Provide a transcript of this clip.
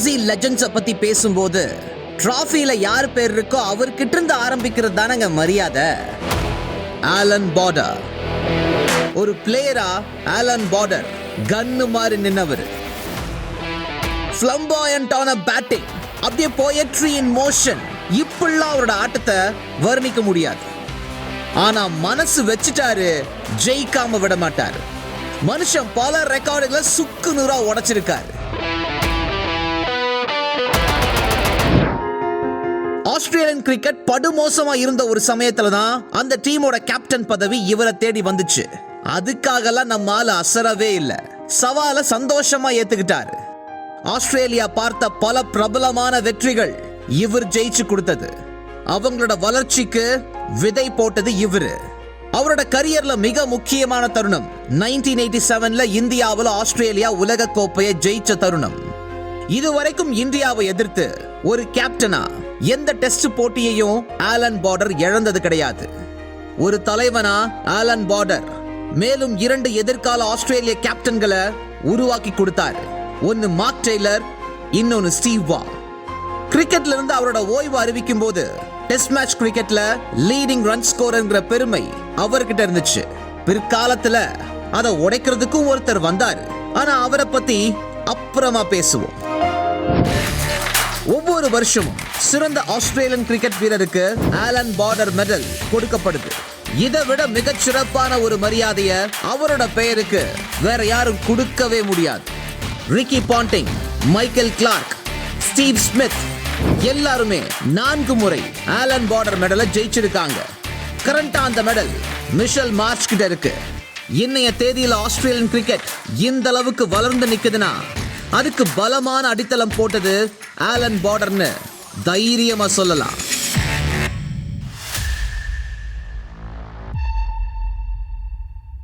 ஆசி லெஜண்ட்ஸ பத்தி பேசும்போது ட்ராஃபியில் யார் பேர் இருக்கோ அவர்கிட்ட இருந்து ஆரம்பிக்கிறது தானங்க மரியாதை. ஆலன் பார்டர் ஒரு பிளேயரா ஆலன் பார்டர் கன்னு மாதிரி நின்னவர். ஃபிளம்பாயண்டான பேட்டிங் அப்படியே போயட்ரி இன் மோஷன் இப்படிலாம் அவரோட ஆட்டத்தை வர்ணிக்க முடியாது. ஆனா மனசு வச்சுட்டாரு ஜெயிக்காம விட மாட்டார். மனுஷன் பல ரெக்கார்டுகளை சுக்கு நூறா உடைச்சிருக்காரு. ஆஸ்திரேலியன் கிரிக்கெட் படுமோசமா இருந்த ஒரு சமயத்துல தான் அந்த டீமோட கேப்டன் பதவி இவரை தேடி வந்துச்சு. அதுக்காகலாம் நம்ம ஆள் அசரவே இல்லை. சவாலை சந்தோஷமா ஏத்துக்கிட்டாரு. ஆஸ்திரேலியா பார்த்த பல பிரபலமான வெற்றிகள் இவர் ஜெயிச்சு கொடுத்தது. அவங்களோட வளர்ச்சிக்கு விதை போட்டது இவரு. அவரோட கரியர்ல மிக முக்கியமான தருணம். 1987 எயிட்டி செவன்ல இந்தியாவில் ஆஸ்திரேலியா உலக கோப்பையை ஜெயிச்ச தருணம். இதுவரைக்கும் இந்தியாவை எதிர்த்து ஒரு கேப்டனா எந்த டெஸ்ட் போட்டியையும் ஆலன் பார்டர் இழந்தது கிடையாது. ஒரு தலைவனா ஆலன் பார்டர் மேலும் இரண்டு எதிர்கால ஆஸ்திரேலிய கேப்டன்களை உருவாக்கி கொடுத்தார். ஒன்னு மார்க் டெய்லர் இன்னொன்னு ஸ்டீவ் வா. கிரிக்கெட்ல இருந்து அவரோட ஓய்வு அறிவிக்கும் போது டெஸ்ட் மேட்ச் கிரிக்கெட்ல லீடிங் ரன் ஸ்கோர்ங்கிற பெருமை அவர்கிட்ட இருந்துச்சு. பிற்காலத்துல அதை உடைக்கிறதுக்கும் ஒருத்தர் வந்தார். ஆனா அவரை பத்தி அப்புறமா பேசுவோம். ஒவ்வொரு வருஷமும் சிறந்த ஆஸ்திரேலியன் கிரிக்கெட் வீரருக்கு ஆலன் பார்டர் மெடல் கொடுக்கப்படுது. இதை விட மிகச் சிறப்பான ஒரு மரியாதையை அவரோட பெயருக்கு வேற யாரும் கொடுக்கவே முடியாது. Ricky Ponting Michael Clarke Steve Smith எல்லாருமே நான்கு முறை ஆலன் பார்டர் மெடலை ஜெயிச்சிருக்காங்க. கரண்டா அந்த மெடல் மிஷல் மார்ச் கிட்ட இருக்கு. இன்னைய தேதியில் ஆஸ்திரேலியன் கிரிக்கெட் இந்த அளவுக்கு வளர்ந்து நிக்குதுன்னா அதுக்கு பலமான அடித்தளம் போட்டது ஆலன் பார்டர்னு தைரியமா சொல்லலாம்.